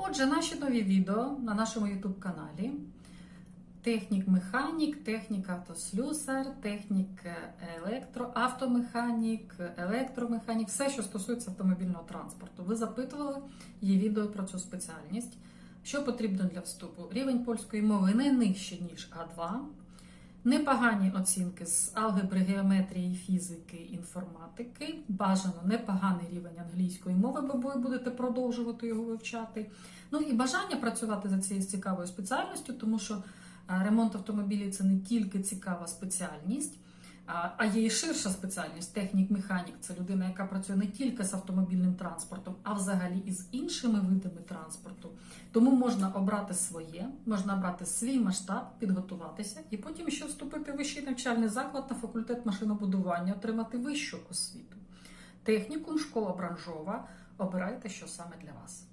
Отже, наші нові відео на нашому YouTube каналі. Технік-механік, технік автослюсар, технік електро, автомеханік, електромеханік, все, що стосується автомобільного транспорту. Ви запитували, є відео про цю спеціальність. Що потрібно для вступу? Рівень польської мови не нижче, ніж А2. Непогані оцінки з алгебри, геометрії, фізики, інформатики. Бажано непоганий рівень англійської мови, бо ви будете продовжувати його вивчати. Ну і бажання працювати за цією цікавою спеціальністю, тому що е, ремонт автомобілів це не тільки цікава спеціальність, а є і ширша спеціальність. Технік-механік це людина, яка працює не тільки з автомобільним транспортом, а взагалі і з іншими видами транспорту. Тому можна обрати своє, можна обрати свій масштаб, підготуватися і потім ще вступити в вищий навчальний заклад на факультет машинобудування, отримати вищу освіту. Технікум, школа бранжова. Обирайте, що саме для вас.